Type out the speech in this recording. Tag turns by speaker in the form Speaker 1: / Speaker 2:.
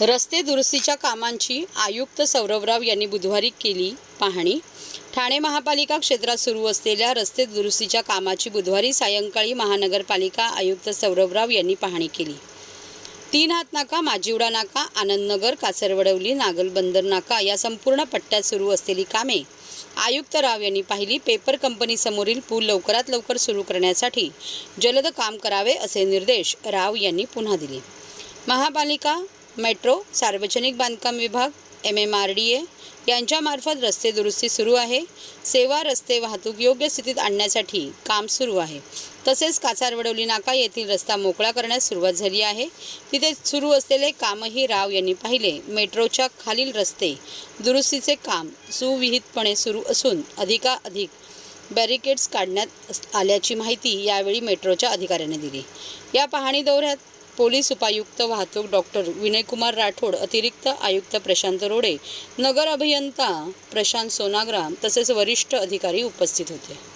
Speaker 1: रस्ते दुरुस्तीच्या कामांची आयुक्त सौरभराव यांनी बुधवारी केली पाहणी. ठाणे महापालिका क्षेत्रात सुरू असलेल्या रस्ते दुरुस्तीच्या कामाची बुधवारी सायंकाळी महानगरपालिका आयुक्त सौरभराव यांनी पाहणी केली. तीन हात नाका माजिवडा नाका आनंदनगर कासरवडवली नागलबंदर नाका या संपूर्ण पट्ट्यात सुरू असलेली कामे आयुक्त राव यांनी पाहिली. पेपर कंपनीसमोरील पूल लवकरात लवकर सुरू करण्यासाठी जलद काम करावे असे निर्देश राव यांनी पुन्हा दिले. महापालिका मेट्रो सार्वजनिक बांधकाम विभाग M M R D A यांच्यामार्फत रस्ते दुरुस्ती सुरू आहे. सेवा रस्ते वाहतूक योग्य स्थितीत आणण्यासाठी काम सुरू आहे. तसेच कासारवडवली नाका येथील रस्ता मोकळा करण्यास सुरुवात झाली आहे. तिथे सुरू असलेले कामही राव यांनी पाहिले. मेट्रोच्या खालील रस्ते दुरुस्तीचे काम सुविहितपणे सुरू असून अधिकाधिक बॅरिकेड्स काढण्यात अस- आल्याची माहिती यावेळी मेट्रोच्या अधिकाऱ्याने दिली. या पाहणी दौऱ्यात पोलीस उपायुक्त वाहतूक डॉक्टर विनयकुमार राठोड अतिरिक्त आयुक्त प्रशांत रोडे नगर अभियंता प्रशांत सोनाग्राम तसेच वरिष्ठ अधिकारी उपस्थित होते.